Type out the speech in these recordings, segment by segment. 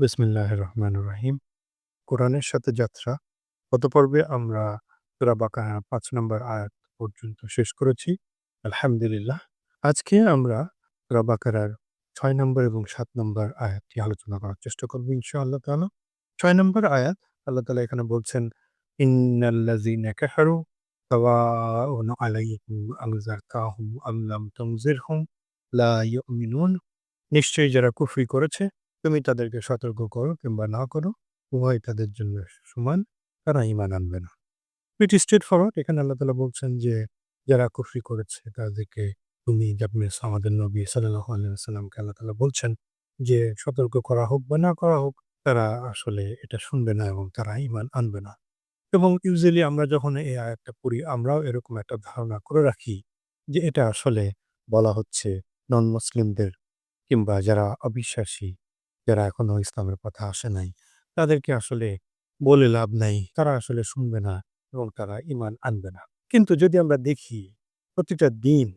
বিসমিল্লাহ রহমান রহিম কোরআনের সাথে যাত্রা। গত পর্বে আমরা সুরা বাকারা পাঁচ নম্বর আয়াত পর্যন্ত শেষ করেছি। আলহামদুলিল্লাহ। আজকে আমরা সুরা বাকারার ছয় নম্বর এবং সাত নম্বর আয়াতটি আলোচনা করার চেষ্টা করব ইনশাআল্লাহ তাআলা। ছয় নম্বর আয়াত, আল্লাহ তালা এখানে বলছেন, ইন্নাল্লাযীনা কাফারু নিশ্চয়ই যারা কুফরি করেছে তুমি তাদেরকে সতর্ক করো কিংবা না করো, উভয় তাদের জন্য সমান, তারা ইমান আনবে না। ইট স্ট্রেট ফরওয়ার্ড এখানে আল্লাহ তালা বলছেন যে, যারা কুফরি করেছে, তাদেরকে তুমি আপনি আমাদের নবী সাল্লাহ আলাইসাল্লামকে আল্লাহ তালা বলছেন যে, সতর্ক করা হোক বা না করা হোক, তারা আসলে এটা শুনবে না এবং তারা ইমান আনবে না। এবং ইউজুয়ালি আমরা যখন এই আয়াতটা পড়ি, আমরাও এরকম একটা ধারণা করে রাখি যে, এটা আসলে বলা হচ্ছে নন মুসলিমদের কিংবা যারা অবিশ্বাসী যারা এখনও ইসলামের পথে আসে নাই, তাদেরকে আসলে বলে লাভ নাই। তারা আসলে শুনবে না এবং তারা ইমান আনবে না। কিন্তু যদি আমরা দেখি প্রতিটা দিন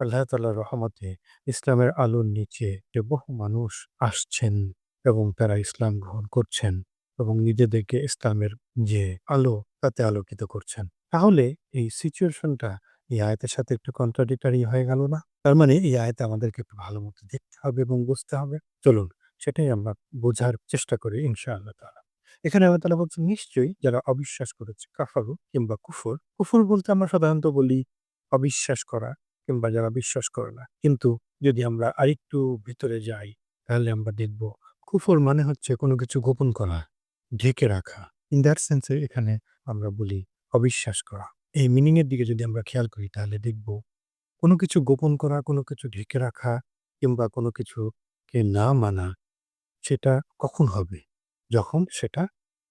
আল্লাহ তাল্লাহ রহমতে ইসলামের আলোর নিচে যে বহু মানুষ আসছেন এবং তারা ইসলাম গ্রহণ করছেন এবং নিজেদেরকে ইসলামের যে আলো, তাতে আলোকিত করছেন, তাহলে এই সিচুয়েশনটা এই আয়তের সাথে একটু কন্ট্রাডিক্টারি হয়ে গেল না? তার মানে এই আয়তে আমাদেরকে একটু ভালো মতো দেখতে হবে এবং বুঝতে হবে। চলুন সেটাই আমরা বোঝার চেষ্টা করি, ইনশাআল্লাহ তাআলা। এখানে আল্লাহ তাআলা বলছেন, নিশ্চয়ই যারা অবিশ্বাস করেছে, কাফারু কিংবা কুফর কুফর বলতে আমরা সাধারণত বলি অবিশ্বাস করা কিংবা যারা বিশ্বাস করে না। কিন্তু যদি আমরা আরেকটু ভিতরে যাই, তাহলে আমরা দেখব কুফর মানে হচ্ছে কোনো কিছু গোপন করা, ঢেকে রাখা। ইন দ্যাট সেন্সে এখানে আমরা বলি অবিশ্বাস করা। এই মিনিং এর দিকে যদি আমরা খেয়াল করি, তাহলে দেখব কোনো কিছু গোপন করা, কোনো কিছু ঢেকে রাখা কিংবা কোনো কিছুকে না মানা সেটা কখন হবে? যখন সেটা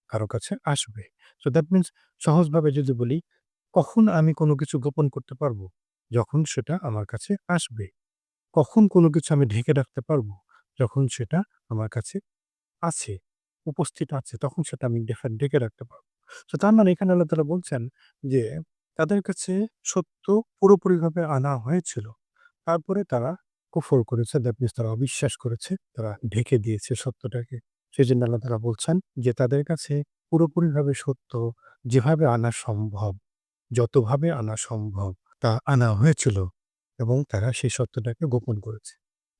কারও কাছে আসবে। সো দ্যাট মিনস সহজভাবে যদি বলি, কখন আমি কোনো কিছু গোপন করতে পারব? যখন সেটা আমার কাছে আসবে। কখন কোনো কিছু আমি ঢেকে রাখতে পারব? যখন সেটা আমার কাছে আছে, উপস্থিত আছে, তখন সেটা আমি ঢেকে রাখতে পারব। তো তার মানে এখানে আল্লাহ তালা বলছেন যে, তাদের কাছে সত্য পুরোপুরিভাবে আনা হয়েছিল। তারপরে তারা কুফর করেছে, দ্যাট মিনস তারা অবিশ্বাস করেছে, তারা ঢেকে দিয়েছে সত্যটাকে। সেই জন্য আল্লাহ তারা বলছেন যে, তাদের কাছে পুরোপুরিভাবে সত্য যেভাবে আনা সম্ভব, যতভাবে আনা সম্ভব তা আনা হয়েছিল এবং তারা সেই সত্যটাকে গোপন করেছে।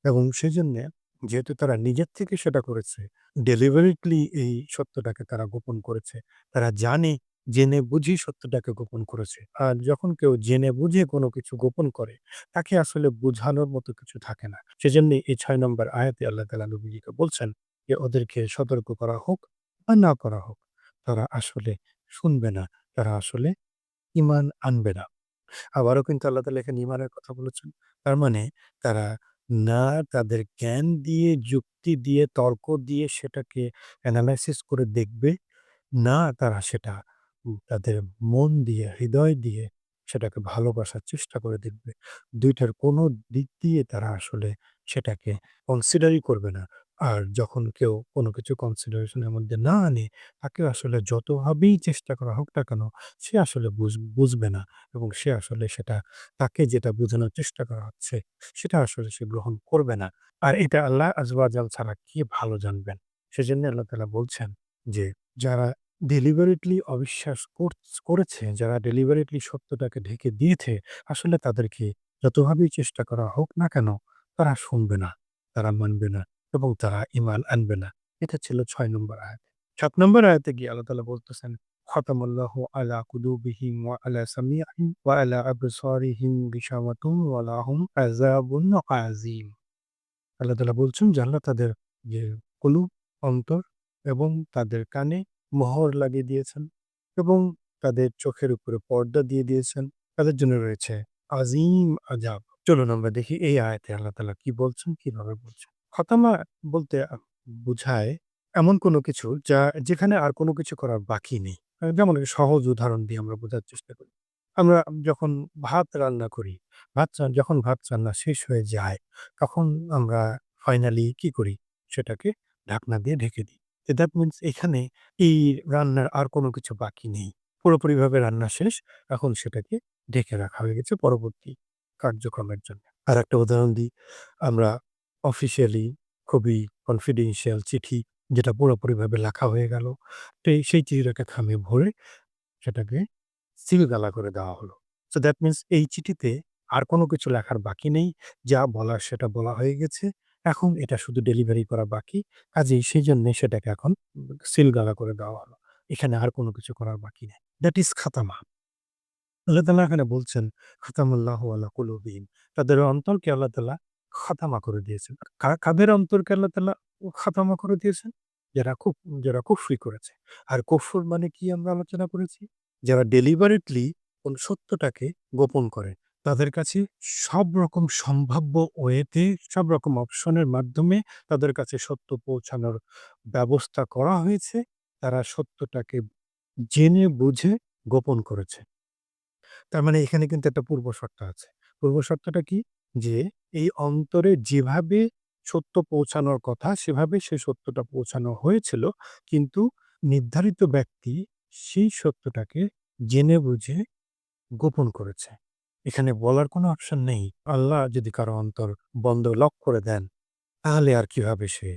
এবং সেই জন্যে যেহেতু তারা নিজের থেকে সেটা করেছে ডেলিভারিটলি এই সত্যটাকে তারা গোপন করেছে, তারা জানে জেনে বুঝি সত্যটাকে গোপন করেছে। আর যখন কেউ জেনে বুঝে কোনো কিছু গোপন করে, তাকে আসলে বোঝানোর মতো কিছু থাকে না। সেজন্য এই ছয় নম্বর আয়াতে আল্লাহ তালা নবীজিকে বলছেন যে, ওদেরকে সতর্ক করা হোক বা না করা হোক, তারা আসলে শুনবে না, তারা আসলে ইমান আনবে না। আবারও কিন্তু আল্লাহ তালা এখানে ইমানের কথা বলেছেন। তার মানে তারা না তাদের জ্ঞান দিয়ে, যুক্তি দিয়ে, তর্ক দিয়ে সেটাকে অ্যানালাইসিস করে দেখবে, না তারা সেটা তাদের মন দিয়ে, হৃদয় দিয়ে সেটাকে ভালোবাসার চেষ্টা করে দেখবে। দুইটার কোনো দিক দিয়ে তারা আসলে সেটাকে কনসিডারই করবে না। আর যখন কেউ কোনো কিছু কনসিডারেশনের মধ্যে না আনে, তাকে আসলে যতভাবেই চেষ্টা করা হোক না কেন, সে আসলে বুঝবে না। এবং সে আসলে সেটা, তাকে যেটা বোঝানোর চেষ্টা করা হচ্ছে, সেটা আসলে সে গ্রহণ করবে না। আর এটা আল্লাহ আজওয়াজাল ছাড়া কে ভালো জানবেন? সেজন্য আল্লাহ তালা বলছেন যে, যারা ডেলিভারিটলি অবিশ্বাস করেছে যারা ডেলিভারিটলি সত্যটাকে ঢেকে দিয়েছে, আসলে তাদেরকে যতভাবেই চেষ্টা করা হোক না কেন, তারা শুনবে না, তারা মানবে না এবং তারা ইমান আনবে না। এটা ছিল ছয় নম্বর আয়াত। সাত নম্বর আয়াতে গিয়ে আল্লাহ তালা বলতেছেন, খতামাল্লাহ আলা আল্লাহ বলছেন যে তাদের যে কুলুব, অন্তর এবং তাদের কানে মোহর লাগিয়ে দিয়েছেন এবং তাদের চোখের উপরে পর্দা দিয়ে দিয়েছেন। তাদের জন্য রয়েছে আজিম আজাব। চলুন আমরা দেখি এই আয়াতে আল্লাহ তালা কি বলছেন, কীভাবে বলছেন? খতামা বলতে বোঝায় এমন কোনো কিছু যা, যেখানে আর কোনো কিছু করার বাকি নেই। যেমন সহজ উদাহরণ দিয়ে আমরা বোঝার চেষ্টা করি। আমরা যখন ভাত রান্না করি, ভাত যখন ভাত রান্না শেষ হয়ে যায়, তখন আমরা ফাইনালি কি করি? সেটাকে ঢাকনা দিয়ে ঢেকে দিই। দ্যাট মিনস এখানে এই রান্নার আর কোনো কিছু বাকি নেই পুরোপুরিভাবে রান্না শেষ, এখন সেটাকে ঢেকে রাখা হয়ে গেছে পরবর্তী কার্যক্রমের জন্য আর একটা উদাহরণ দিই, আমরা অফিসিয়ালি খুবই কনফিডেন্সিয়াল চিঠি যেটা পুরোপুরিভাবে লেখা হয়ে গেল। তো এই সেই চিঠিটাকে খামে ভরে সেটাকে সিলগালা করে দেওয়া হলো। সো দ্যাট মিনস এই চিঠিতে আর কোনো কিছু লেখার বাকি নেই। যা বলার সেটা বলা হয়ে গেছে। এখন এটা শুধু ডেলিভারি করা বাকি। কাজেই সেজন্যে সেটাকে এখন সিলগালা করে দেওয়া হলো। এখানে আর কোনো কিছু করার বাকি নেই। That is খাতামা। আল্লাহ তাআলা এখানে বলছেন, খাতামাল্লাহু আলা কুলুবিহিম। তাদের অন্তরকে আল্লাহ তাআলা খাতামা করে দিয়েছেন। কা কাদের অন্তরকে আল্লাহ তাআলা খাতামা করে দিয়েছেন? যারা কুফ যারা কুফরি করেছে। আর কুফর মানে কি আমরা আলোচনা করেছি? যারা ডেলিবারেটলি কোন সত্যটাকে গোপন করে। তাদের কাছে সব রকম সম্ভাব্য ওয়েতে, সব রকম অপশনের মাধ্যমে তাদের কাছে সত্য পৌঁছানোর ব্যবস্থা করা হয়েছে। তারা সত্যটাকে জেনে, বুঝে, গোপন করেছে। তার মানে এখানে কিন্তু একটা পূর্ব শর্ত আছে। পূর্ব শর্তটা কি? যে এই অন্তরে যেভাবে সত্য পৌঁছানোর কথা, সেভাবে সেই সত্যটা পৌঁছানো হয়েছিল। কিন্তু নির্ধারিত ব্যক্তি সেই সত্যটাকে জেনে, বুঝে, গোপন করেছে। এখানে বলার কোনো অপশন নেই। আল্লাহ যদি কারও অন্তর বন্ধ লক করে দেন, তাহলে আর কীভাবে সে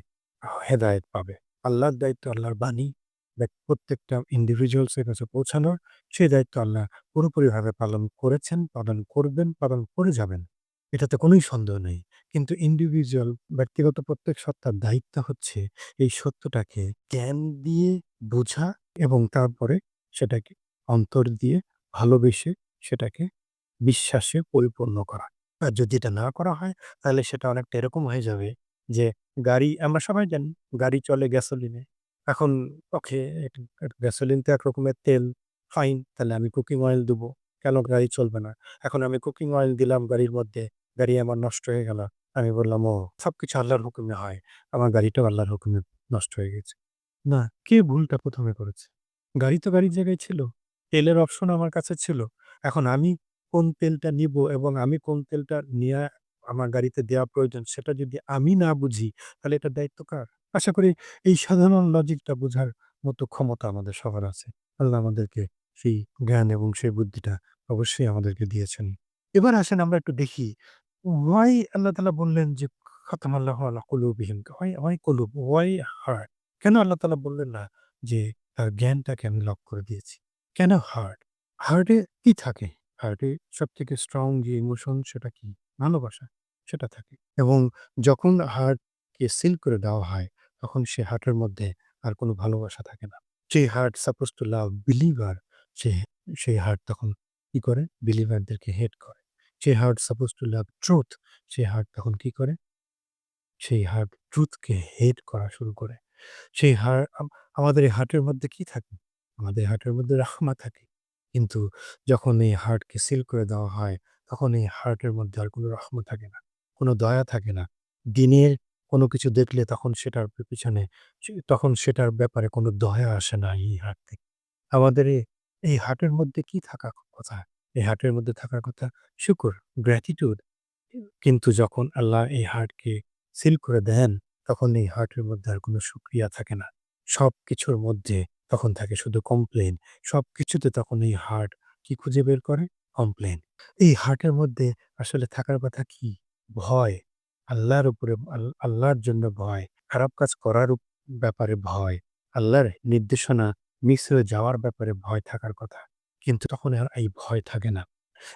হেদায়েত পাবে? আল্লাহর দায়িত্ব আল্লাহর বাণী প্রত্যেকটা ইন্ডিভিজুয়ালস এর কাছে পৌঁছানোর, সেই দায়িত্ব আল্লাহ পুরোপুরিভাবে পালন করেছেন, পালন করবেন, পালন করে যাবেন। এটাতে কোনোই সন্দেহ নেই। কিন্তু ইন্ডিভিজুয়াল ব্যক্তিগত প্রত্যেক সত্তার দায়িত্ব হচ্ছে এই সত্যটাকে জ্ঞান দিয়ে বোঝা এবং তারপরে সেটাকে অন্তর দিয়ে ভালোবেসে সেটাকে বিশ্বাসে পরিপূর্ণ করা। আর যদি এটা না করা হয় তাহলে সেটা অনেকটা এরকম হয়ে যাবে যে গাড়ি আমরা সবাই জানি গাড়ি চলে গ্যাসোলিনে। এখন ওকে গ্যাসোলিন তো এক রকমের তেল, ফাইন তাহলে আমি কুকিং অয়েল দেবো কেন গাড়ি চলবে না? এখন আমি কুকিং অয়েল দিলাম গাড়ির মধ্যে, গাড়ি আমার নষ্ট হয়ে গেল। আমি বললাম, "ও সব কিছু আল্লাহর হুকুমে হয়। আমার গাড়িটাও আল্লাহর হুকুমে নষ্ট হয়ে গেছে।" না, কে ভুলটা প্রথমে করেছে? গাড়ি তো গাড়ির জায়গায় ছিল। তেলের অপশন আমার কাছে ছিল। এখন আমি কোন তেলটা নিবো এবং আমি কোন তেলটা নেয়া আমার গাড়িতে দেওয়া প্রয়োজন সেটা যদি আমি না বুঝি, তাহলে এটা দায়িত্ব কার? আশা করি এই সাধারণ লজিকটা বোঝার মতো ক্ষমতা আমাদের সবার আছে। আল্লাহ আমাদেরকে সেই জ্ঞান এবং সেই বুদ্ধিটা অবশ্যই আমাদেরকে দিয়েছেন। এবার আসেন আমরা একটু দেখি ওয়াই আল্লাহ তালা বললেন যে, খাতামাল্লাহু আলা কুলুবিহিম why why কুলুব? why heart? কেন আল্লাহ তালা বললেন না যে জ্ঞানটাকে আমি লক করে দিয়েছি? কেন হার্ট? হার্টে কি থাকে? হার্টে সবথেকে স্ট্রং যে ইমোশন সেটা কি? ভালোবাসা। সেটা থাকে। এবং যখন হার্টকে সিল করে দেওয়া হয়, তখন সে হার্টের মধ্যে আর কোনো ভালোবাসা থাকে না। যে heart suppose to love believer সে, সেই হার্ট তখন কি করে? বিলিভারদেরকে হেট করে। যে heart suppose to love truth সেই হার্ট তখন কি করে? সেই হার্ট ট্রুথকে হেট করা শুরু করে। সেই হার আম, আমাদের এই হার্টের মধ্যে কি থাকে? আমাদের হার্টের মধ্যে রাহমা থাকে। কিন্তু যখন এই হার্টকে সিল করে দেওয়া হয়, তখন এই হার্টের মধ্যে আর কোনো রহমত থাকে না। কোনো দয়া থাকে না। দিনের কোনো কিছু দেখলে তখন সেটার পিছনে তখন সেটার ব্যাপারে কোনো দয়া আসে না এই হার্ট থেকে। আমাদের এই হার্টের মধ্যে কি থাকা কথা? এই হার্টের মধ্যে থাকার কথা শুকুর গ্র্যাটিটিউড। কিন্তু যখন আল্লাহ এই হার্টকে সিল করে দেন, তখন এই হার্টের মধ্যে আর কোনো শুকরিয়া থাকে না। সব কিছুর মধ্যে তখন থাকে শুধু কমপ্লেইন। সবকিছুতে তখন এই হার্ট কি খুঁজে বের করে? কমপ্লেন। এই হার্টের মধ্যে আসলে থাকার কথা কি? ভয়। আল্লাহর উপরে, আল, আল্লাহর জন্য ভয়। খারাপ কাজ করার ব্যাপারে ভয়। আল্লাহর নির্দেশনা মিস হয়ে যাওয়ার ব্যাপারে ভয় থাকার কথা। কিন্তু তখন আর এই ভয় থাকে না।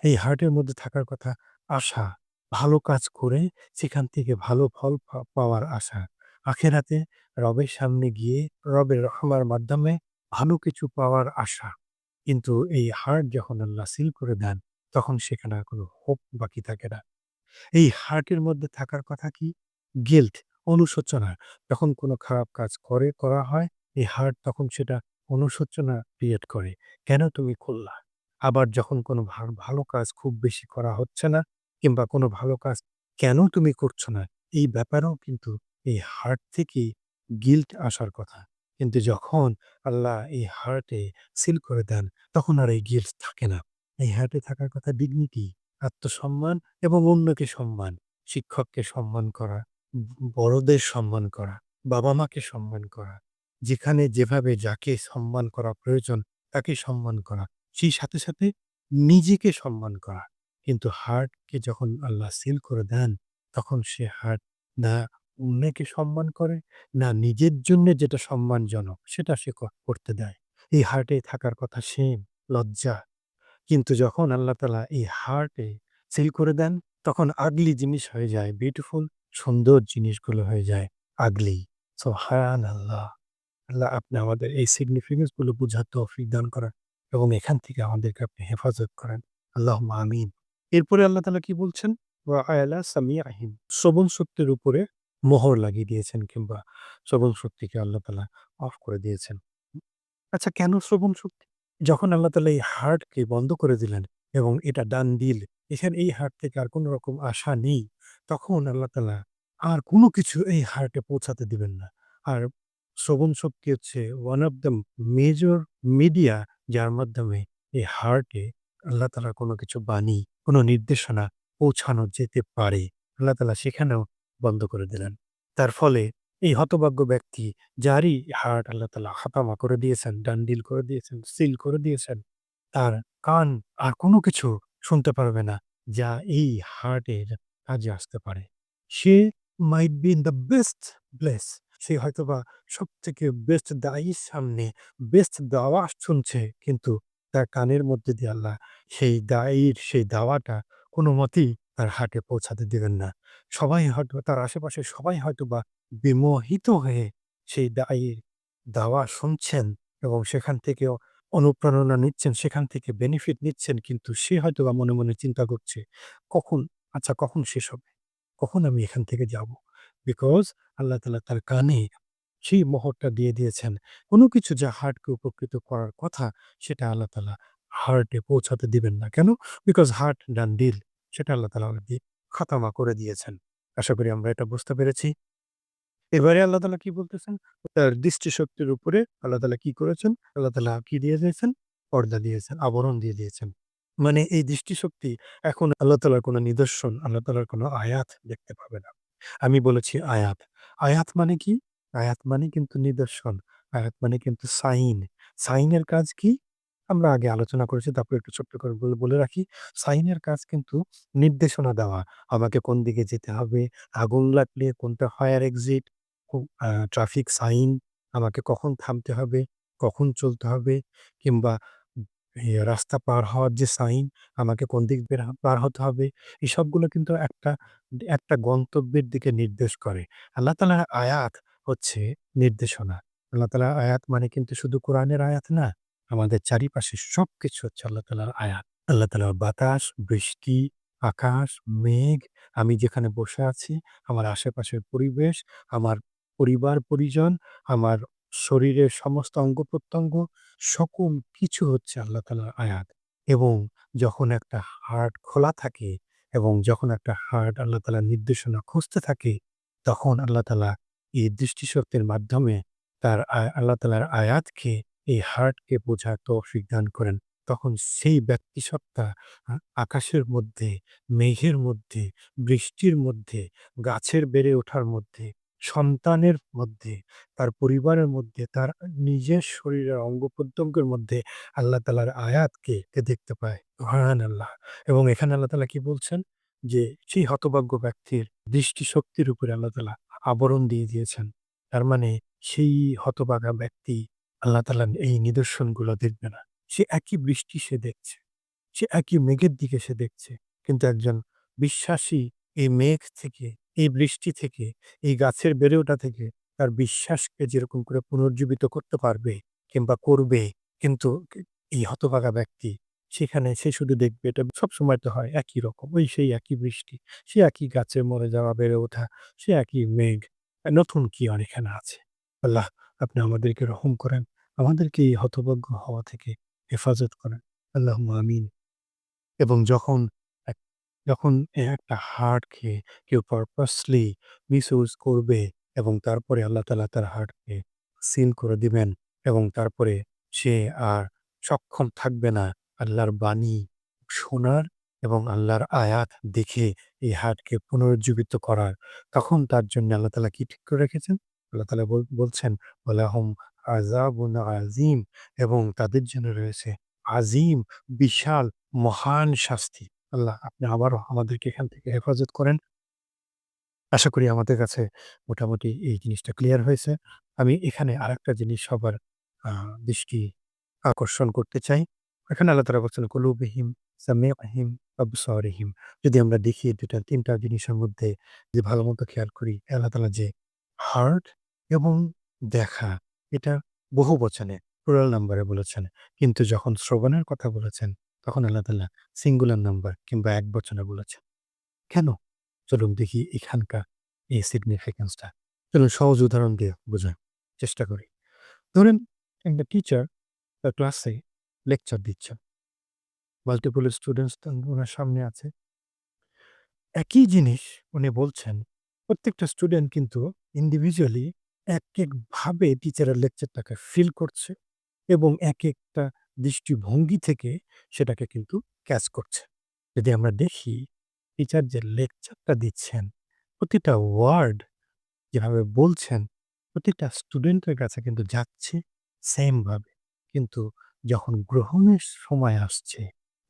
এই হার্টের মধ্যে থাকার কথা আশা। ভালো কাজ করে সেখান থেকে ভালো ফল পাওয়ার আশা। আখেরাতে রবের সামনে গিয়ে রবের রহমার মাধ্যমে ভালো কিছু পাওয়ার আশা। কিন্তু এই হার্ট যখন আল্লাহ সিল করে দেন, তখন সেখানে কোনো হোপ বাকি থাকে না। এই হার্টের মধ্যে থাকার কথা কি? গিল্ট, অনুশোচনা। যখন কোনো খারাপ কাজ করে করা হয়, এই হার্ট তখন সেটা অনুশোচনা ক্রিয়েট করে। কেন তুমি করলা? আবার যখন কোনো ভালো কাজ খুব বেশি করা হচ্ছে না কিংবা কোনো ভালো কাজ কেন তুমি করছ না? এই ব্যাপারেও কিন্তু এই হার্ট থেকেই গিল্ট আসার কথা। কিন্তু যখন আল্লাহ এই হার্টে সিল করে দেন, তখন আর এই গিল্ট থাকে না। এই হার্টে থাকার কথা ডিগনিটি, আত্মসম্মান এবং অন্যকে সম্মান। শিক্ষককে সম্মান করা, বড়দের সম্মান করা, বাবা-মাকে সম্মান করা। যেখানে যেভাবে যাকে সম্মান করা প্রয়োজন তাকে সম্মান করা। সেই সাথে, সাথে নিজেকে সম্মান করা। কিন্তু হার্টকে যখন আল্লাহ সিল করে দেন, তখন সে হার্ট না অন্যকে সম্মান করে, না নিজের জন্য যেটা সম্মানজনক সেটা সে করতে দেয়। এই হার্টে থাকার কথা সেম লজ্জা। কিন্তু যখন আল্লাহ তালা এই হার্টে সিল করে দেন, তখন আগলি জিনিস হয়ে যায় বিউটিফুল, সুন্দর জিনিসগুলো হয়ে যায় আগলি। সুবহানাল্লাহ! আল্লাহ আল্লাহ আপনি আমাদের এই সিগনিফিকেন্সগুলো বুঝার তৌফিক দান করেন এবং এখান থেকে আমাদেরকে আপনি হেফাজত করেন। আল্লাহ আমিন। এরপরে আল্লাহ তাআলা কি বলছেন? ওয়া আলা সামিআহিম শ্রবণ শক্তির উপরে মোহর লাগিয়ে দিয়েছেন কিংবা শ্রবণ শক্তিকে আল্লাহ তাআলা অফ করে দিয়েছেন। আচ্ছা কেন শ্রবণ শক্তি? যখন আল্লাহ তাআলা এই হার্টকে বন্ধ করে দিলেন এবং এটা ডান দিল, এখানে এই হার্ট থেকে আর কোন রকম আশা নেই, তখন আল্লাহ তাআলা আর কোনো কিছু এই হার্টে পৌঁছাতে দিবেন না। আর শ্রবণ শক্তি হচ্ছে one of the major media যার মাধ্যমে এই হার্টে আল্লাহ তাআলার কোন কিছু বাণী, কোনো নির্দেশনা পৌঁছানো যেতে পারে। আল্লাহ তাআলা সেখানেও বন্ধ করে দিলেন। তার ফলে এই হতভাগ্য ব্যক্তি যারই হার্ট আল্লাহ তাআলা হাতামা করে দিয়েছেন, ডান্ডিল করে দিয়েছেন, সিল করে দিয়েছেন, তার কান আর কোনো কিছু শুনতে পারবে না যা এই হার্টের কাজে আসতে পারে। সে might be in the best place সে হয়তোবা সবথেকে বেস্ট দায়ীর সামনে বেস্ট দাওয়া শুনছে কিন্তু তার কানের মধ্যে দিয়ে আল্লাহ সেই দায়ীর সেই দাওয়াটা কোনমতেই তার হার্টে পৌঁছাতে দিবেন না। সবাই হয়তো তার আশেপাশে সবাই হয়তোবা বিমোহিত হয়ে সেই দায়ীর দাওয়া শুনছেন এবং সেখান থেকেও অনুপ্রেরণা নিচ্ছেন, সেখান থেকে বেনিফিট নিচ্ছেন কিন্তু সে হয়তো বা মনে, মনে চিন্তা করছে, কখন আচ্ছা কখন শেষ হবে? কখন আমি এখান থেকে যাব? বিকজ আল্লাহ তাআলা তার কানে সেই মোহরটা দিয়ে দিয়েছেন। কোনো কিছু যা হার্টকে উপকৃত করার কথা সেটা আল্লাহ তাআলা হার্টে পৌঁছাতে দিবেন না। কেন? বিকজ হার্ট ডান্ডিল সেটা আল্লাহ তাআলা অলরেডি খাতামা করে দিয়েছেন। আশা করি আমরা এটা বুঝতে পেরেছি। এবারে আল্লাহ তালা কি বলতেছেন? তার দৃষ্টিশক্তির উপরে আল্লাহ তালা কি করেছেন? আল্লাহ তালা কি দিয়ে দিয়েছেন? পর্দা দিয়েছেন, আবরণ দিয়ে দিয়েছেন। মানে এই দৃষ্টিশক্তি এখন আল্লাহ তাআলার কোন নিদর্শন, আল্লাহ তাআলার কোন আয়াত দেখতে পাবে না। আমি বলেছি আয়াত। আয়াত মানে কি? আয়াত মানে কিন্তু নিদর্শন। আয়াত মানে কিন্তু সাইন। সাইনের কাজ কি? আমরা আগে আলোচনা করেছি তারপর একটু ছোট্ট করে বলে বলে রাখি। সাইনের কাজ কিন্তু নির্দেশনা দেওয়া। আমাকে কোন দিকে যেতে হবে, আগুন লাগলে কোনটা ফায়ার এক্সিট, ট্রাফিক সাইন, আমাকে কখন থামতে হবে, কখন চলতে হবে কিংবা রাস্তা পার হওয়ার যে সাইন, আমাকে কোন দিক বের পার হতে হবে। এই সবগুলো কিন্তু একটা একটা গন্তব্যের দিকে নির্দেশ করে। আল্লাহ তাআলার আয়াত হচ্ছে নির্দেশনা। আল্লাহ তাআলার আয়াত মানে কিন্তু শুধু কোরআনের আয়াত না। আমাদের চারিপাশে সব কিছু হচ্ছে আল্লাহ তাআলার আয়াত। আল্লাহ তাআলার বাতাস, বৃষ্টি, আকাশ, মেঘ, আমি যেখানে বসে আছি, আমার আশেপাশের পরিবেশ, আমার পরিবার-পরিজন, আমার শরীরের সমস্ত অঙ্গ-প্রত্যঙ্গ সকল কিছু হচ্ছে আল্লাহ তাআলার আয়াত। এবং যখন একটা হার্ট খোলা থাকে এবং যখন একটা হার্ট আল্লাহ তাআলার নির্দেশনা খুঁজতে থাকে, তখন আল্লাহ তাআলা এই দৃষ্টিশক্তির মাধ্যমে তার আল্লাহ তাআলার আয়াতকে এই হার্টকে বোঝার তৌফিক দান করেন। তখন সেই ব্যক্তিসত্তা আ আকাশের মধ্যে, মেঘের মধ্যে, বৃষ্টির মধ্যে, গাছের বেড়ে ওঠার মধ্যে, সন্তানের মধ্যে, তার পরিবারের মধ্যে, তার নিজের শরীরের অঙ্গ-প্রত্যঙ্গের মধ্যে আল্লাহ তাআলার আয়াতকে দেখতে পায়। হান আল্লাহ এবং এখানে আল্লাহ তাআলা কি বলছেন? যে সেই হতভাগ্য ব্যক্তির দৃষ্টিশক্তির উপরে আল্লাহ তাআলা আবরণ দিয়ে দিয়েছেন। তার মানে সেই হতভাগা ব্যক্তি আল্লাহ তালা এই নিদর্শনগুলো দেখবে না। সে একই বৃষ্টি সে দেখছে। সে একই মেঘের দিকে সে দেখছে। কিন্তু একজন বিশ্বাসী এই মেঘ থেকে, এই বৃষ্টি থেকে, এই গাছের বেড়ে ওঠা থেকে তার বিশ্বাসকে যেরকম করে পুনর্জীবিত করতে পারবে কিংবা করবে কিন্তু এই হতভাগা ব্যক্তি সেখানে সে শুধু দেখবে এটা সবসময় তো হয় একই রকম। ওই সেই একই বৃষ্টি, সে একই গাছে মরে যাওয়া, বেড়ে ওঠা, সে একই মেঘ। নতুন কি এখানে আছে? আল্লাহ আপনি আমাদেরকে রহম করেন। আমাদেরকে এই হতভাগ্য হওয়া থেকে হেফাজত করেন। আল্লাহ আমিন। এবং যখন যখন একটা হার্টকে কেউ পারপাসলি মিসইউজ করবে এবং তারপরে আল্লাহ তালা তার হার্টকে সিল করে দিবেন এবং তারপরে সে আর সক্ষম থাকবে না আল্লাহর বাণী শোনার এবং আল্লাহর আয়াত দেখে এই হার্টকে পুনরুজ্জীবিত করার। তখন তার জন্য আল্লাহ তালা কি ঠিক করে রেখেছেন? আল্লাহ তালা বল বলছেন, ওয়ালাহুম আযাবুন আযীম এবং তাদের জন্য রয়েছে আজিম, বিশাল, মহান শাস্তি। আল্লাহ আপনি আবারও আমাদেরকে এখান থেকে হেফাজত করেন। আশা করি আমাদের কাছে মোটামুটি এই জিনিসটা ক্লিয়ার হয়েছে। আমি এখানে আরেকটা জিনিস সবার দৃষ্টি আকর্ষণ করতে চাই। এখানে আল্লাহ তাআলা বলছেন কুলুবিহিম, সামিইহিম, আবসারিহিম। যদি আমরা দেখি ২ টা ৩ টা জিনিসের মধ্যে যে ভালোমতো খেয়াল করি, আল্লাহ তাআলা যে হার্ট এবং দেখা এটা বহু বচনে প্লুরাল নাম্বারে বলেছেন। কিন্তু যখন শ্রবণের কথা বলেছেন, তখন আল্লাহ তাআলা সিঙ্গুলার নাম্বার কিংবা একবচনে বলেছেন। কেন? চলুন দেখি এখানকার এই সিগনিফিক্যান্স টা। চলুন সহজ উদাহরণ দিয়ে বোঝার চেষ্টা করি। ধরেন একটা টিচার তার ক্লাসে লেকচার দিচ্ছেন। মাল্টিপল স্টুডেন্টস তা উনার সামনে আছে। একই জিনিস উনি বলছেন। প্রত্যেকটা স্টুডেন্ট কিন্তু ইন্ডিভিজুয়ালি একেকভাবে টিচারের লেকচারটাকে ফিল করছে এবং এক একটা দৃষ্টিভঙ্গি থেকে সেটাকে কিন্তু ক্যাচ করছে। যদি আমরা দেখি টিচার যে লেকচারটা দিচ্ছেন, প্রতিটা ওয়ার্ড যেভাবে বলছেন, প্রতিটা স্টুডেন্টের কাছে কিন্তু যাচ্ছে সেমভাবে কিন্তু যখন গ্রহণের সময় আসছে,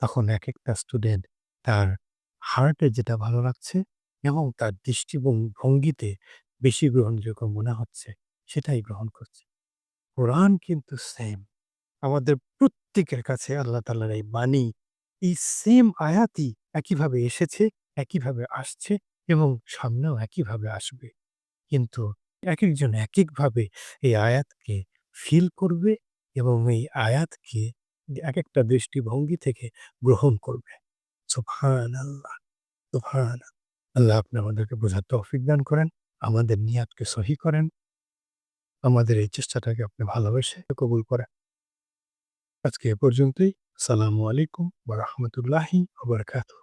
তখন এক একটা স্টুডেন্ট তার হার্টে যেটা ভালো লাগছে এবং তার দৃষ্টিভং ভঙ্গিতে বেশি গ্রহণযোগ্য মনে হচ্ছে, সেটাই গ্রহণ করছে। কোরআন কিন্তু সেম। আমাদের প্রত্যেকের কাছে আল্লাহ তাআলার এই বাণী, এই সেম আয়াতই একইভাবে এসেছে, একইভাবে আসছে এবং সামনেও একইভাবে আসবে। কিন্তু এক একজন এক একভাবে এই আয়াতকে ফিল করবে এবং এই আয়াতকে এক একটা দৃষ্টিভঙ্গি থেকে গ্রহণ করবে। সুবহানাল্লাহ! সুবহানাল্লাহ! আল্লাহ আপনি আমাদেরকে বোঝার তৌফিক দান করেন। আমাদের নিয়াতকে সহি করেন। আমাদের এই চেষ্টাটাকে আপনি ভালোবেসে কবুল করেন। আজকে এ পর্যন্তই। সালামু আলাইকুম বা রহমতুল্লাহি ওয়া বারাকাতুহু।